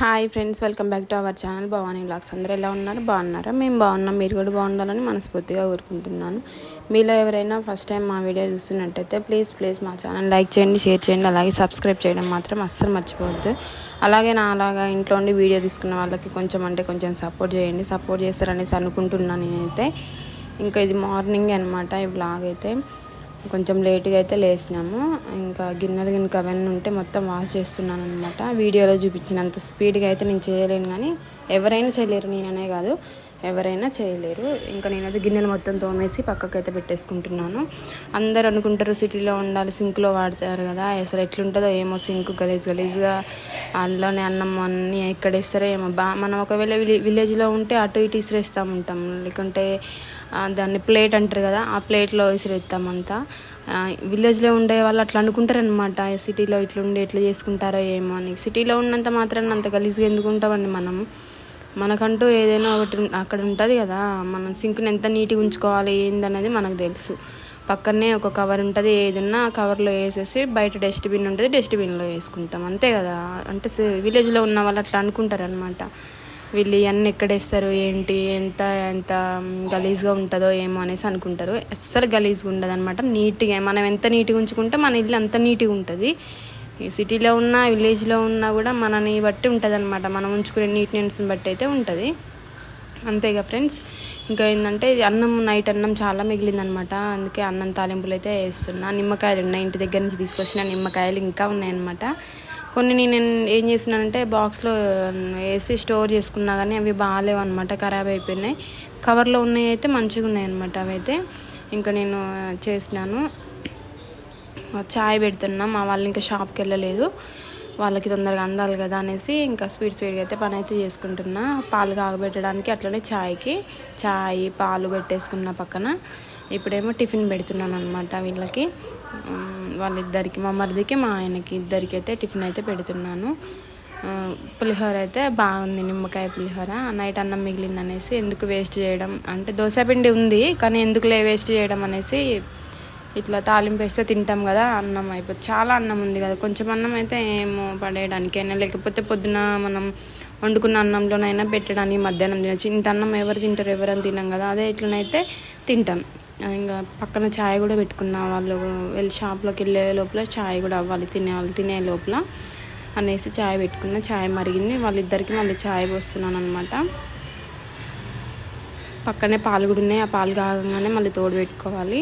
Hi friends welcome back to our channel Bhavani blogs అందరూ ఎలా ఉన్నారు? బాగున్నారా? మేము బాగున్నాం. మీరు కూడా బాగుండాలని మనస్ఫూర్తిగా కోరుకుంటున్నాను. మీలో ఎవరైనా ఫస్ట్ టైం మా వీడియో చూస్తున్నట్టయితే ప్లీజ్ ప్లీజ్ మా ఛానల్ లైక్ చేయండి షేర్ చేయండి అలాగే సబ్స్క్రైబ్ చేయడం మాత్రం అస్సలు మర్చిపోవద్దు. అలాగే నా అలాగా ఇంట్లో ఉండి వీడియో తీసుకున్న వాళ్ళకి కొంచెం అంటే కొంచెం సపోర్ట్ చేయండి. సపోర్ట్ చేస్తారనేసి అనుకుంటున్నాను నేనైతే. ఇంకా ఇది మార్నింగ్ అనమాట ఈ బ్లాగ్ అయితే. కొంచెం లేట్గా అయితే లేచినాము ఇంకా గిన్నెలు గిన్నె అవన్నీ ఉంటే మొత్తం వాష్ చేస్తున్నాను అనమాట వీడియోలో చూపించినంత స్పీడ్గా అయితే నేను చేయలేను కానీ ఎవరైనా చేయలేరు నేననే కాదు. ఎవరైనా చేయలేరు. ఇంకా నేనైతే గిన్నెలు మొత్తం తోమేసి పక్కకైతే పెట్టేసుకుంటున్నాను. అందరు అనుకుంటారు సిటీలో ఉండాలి సింక్లో వాడతారు కదా. అసలు ఎట్లుంటుందో ఏమో సింక్ గలీజ్ గలీజ్గా అందులోనే అన్నం అన్నీ ఎక్కడ వేస్తారో ఏమో. బా మనం ఒకవేళ విలేజ్లో ఉంటే అటు ఇటు ఇసిరేస్తూ ఉంటాం. లేకుంటే దాన్ని ప్లేట్ అంటారు కదా ఆ ప్లేట్లో విసిరేస్తాం అంతా. విలేజ్లో ఉండే వాళ్ళు అట్లా అనుకుంటారు అనమాట సిటీలో ఇట్లా ఉండి ఎట్లా చేసుకుంటారో ఏమో అని. సిటీలో ఉన్నంత మాత్రాన్ని అంత గలీజ్గా ఎందుకు ఉంటామండి మనం? మనకంటూ ఏదైనా ఒకటి అక్కడ ఉంటుంది కదా. మనం సింక్ని ఎంత నీట్గా ఉంచుకోవాలి ఏందనేది మనకు తెలుసు. పక్కనే ఒక కవర్ ఉంటుంది ఏది ఉన్నా ఆ కవర్లో వేసేసి బయట డస్ట్బిన్ ఉంటుంది డస్ట్బిన్లో వేసుకుంటాం. అంతే కదా. అంటే విలేజ్లో ఉన్న వాళ్ళు అట్లా అనుకుంటారు అనమాట వీళ్ళు ఇవన్నీ ఎక్కడేస్తారు ఏంటి ఎంత ఎంత గలీజ్గా ఉంటుందో ఏమో అనేసి అనుకుంటారు. అస్సలు గలీజ్గా ఉండదు అనమాట నీట్గా మనం ఎంత నీట్గా ఉంచుకుంటే మన ఇల్లు అంత నీట్గా ఉంటుంది. సిటీలో ఉన్న విలేజ్లో ఉన్నా కూడా మనని బట్టి ఉంటుంది అనమాట మనం ఉంచుకునే నీట్నెస్ని బట్టి అయితే ఉంటుంది. అంతేగా ఫ్రెండ్స్. ఇంకా ఏంటంటే అన్నం నైట్ అన్నం చాలా మిగిలిందనమాట. అందుకే అన్నం తాలింపులు అయితే వేస్తున్నా. నిమ్మకాయలు ఉన్నాయి ఇంటి దగ్గర నుంచి తీసుకొచ్చిన నిమ్మకాయలు ఇంకా ఉన్నాయన్నమాట. కొన్ని నేను ఏం చేసినానంటే బాక్స్లో వేసి స్టోర్ చేసుకున్నా కానీ అవి బాగాలేవు అనమాట ఖరాబ్ అయిపోయినాయి. కవర్లో ఉన్నాయి అయితే మంచిగా ఉన్నాయి అనమాట అవి అయితే ఇంకా నేను చేసినాను. చాయ్ పెడుతున్నా మా వాళ్ళు ఇంకా షాప్కి వెళ్ళలేదు. వాళ్ళకి తొందరగా అందాలి కదా అనేసి ఇంకా స్వీట్ స్వీట్గా అయితే పని అయితే చేసుకుంటున్నా. పాలు కాగబెట్టడానికి అట్లనే చాయ్కి చాయ్ పాలు పెట్టేసుకున్న పక్కన ఇప్పుడేమో టిఫిన్ పెడుతున్నాను అనమాట వీళ్ళకి వాళ్ళిద్దరికి మా మరిదికి మా ఆయనకి ఇద్దరికి అయితే టిఫిన్ అయితే పెడుతున్నాను. పులిహోర అయితే బాగుంది నిమ్మకాయ పులిహోర. నైట్ అన్నం మిగిలింది అనేసి ఎందుకు వేస్ట్ చేయడం అంటే దోశ పిండి ఉంది కానీ ఎందుకులే వేస్ట్ చేయడం అనేసి ఇట్లా తాలింపు వేస్తే తింటాం కదా అన్నం అయిపోతుంది చాలా అన్నం ఉంది కదా. కొంచెం అన్నం అయితే ఏమో పడేయడానికైనా లేకపోతే పొద్దున మనం వండుకున్న అన్నంలోనైనా పెట్టడానికి మధ్యాహ్నం తినచ్చు. ఇంత అన్నం ఎవరు తింటారు ఎవరైనా తినాం కదా అదే ఇట్లనైతే తింటాం. ఇంకా పక్కన ఛాయ్ కూడా పెట్టుకున్న వాళ్ళు వెళ్ళి షాప్లోకి వెళ్ళే లోపల ఛాయ్ కూడా అవ్వాలి తినే వాళ్ళు తినే లోపల అనేసి ఛాయ్ పెట్టుకున్న ఛాయ్ మరిగింది. వాళ్ళిద్దరికి మళ్ళీ ఛాయ్ పోస్తున్నాను అనమాట పక్కనే పాలు కూడా ఉన్నాయి. ఆ పాలు కాగానే మళ్ళీ తోడు పెట్టుకోవాలి.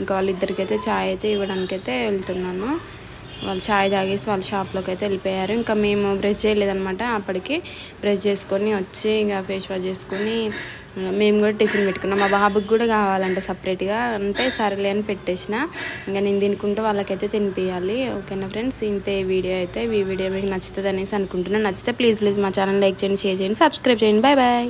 ఇంకా వాళ్ళిద్దరికి అయితే ఛాయ్ అయితే ఇవ్వడానికి అయితే వెళ్తున్నాను వాళ్ళు ఛాయ్ తాగేసి వాళ్ళ షాప్లోకి అయితే వెళ్ళిపోయారు. ఇంకా మేము బ్రష్ చేయలేదనమాట అప్పటికి. బ్రష్ చేసుకొని వచ్చి ఇంకా ఫేస్ వాష్ చేసుకొని మేము కూడా టిఫిన్ పెట్టుకున్నాం. మా బాబుకి కూడా కావాలంటే సపరేట్గా. అంటే సరేలే అని పెట్టేసిన. ఇంకా నేను తినుకుంటూ వాళ్ళకైతే తినిపించాలి ఓకేనా ఫ్రెండ్స్? ఇంతే వీడియో అయితే. ఈ వీడియో మీకు నచ్చుతుంది అనేసి అనుకుంటున్నాను. నచ్చితే ప్లీజ్ ప్లీజ్ మా ఛానల్ లైక్ చేయండి షేర్ చేయండి సబ్స్క్రైబ్ చేయండి. Bye bye